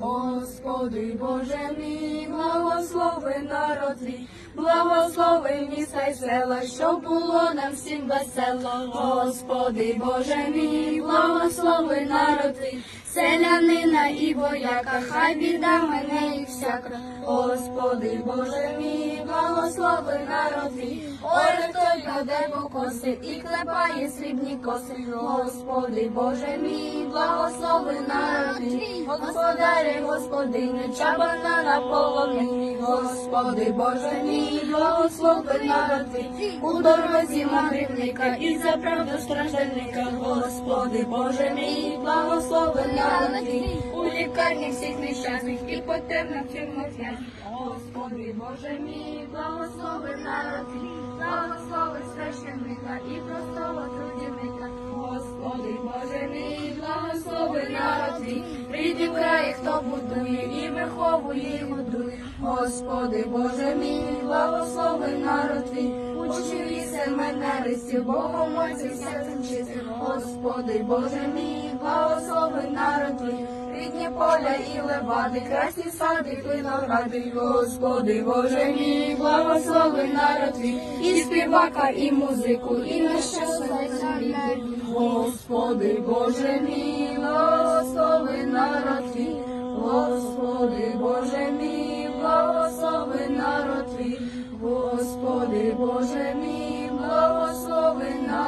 Господи Боже мій, благослови народ твій, благослови міста й села, щоб було нам всім весело. Господи Боже мій, благослови народ твій, селянина і вояка, хай біда мене і всяка. Господи Боже мій, благослови народ твій, кладе покоси і клепає срібні коси. Господи Боже мій, благослови твій, Господарі, господине, чабана на полонині. Господи Боже мій, благослови твій, у дорозі мандрівника і за правду страждальника. Господи Боже мій, благослови твій, у лікарні всіх нещасних і по темних. Господи Боже мій, благослови і виховує. Господи Боже мій, благослови народ твій, учи мене ристів, Богом серцем чистим. Господи Боже мій, благослови народ твій, рідні поля і левади, красні сади, виногради, Господи Боже мій, благослови народ твій, і співака, і музику, і нещасний землі. Господи Боже мій, благослови народ твій, Господи Господи Боже мій, благослови народ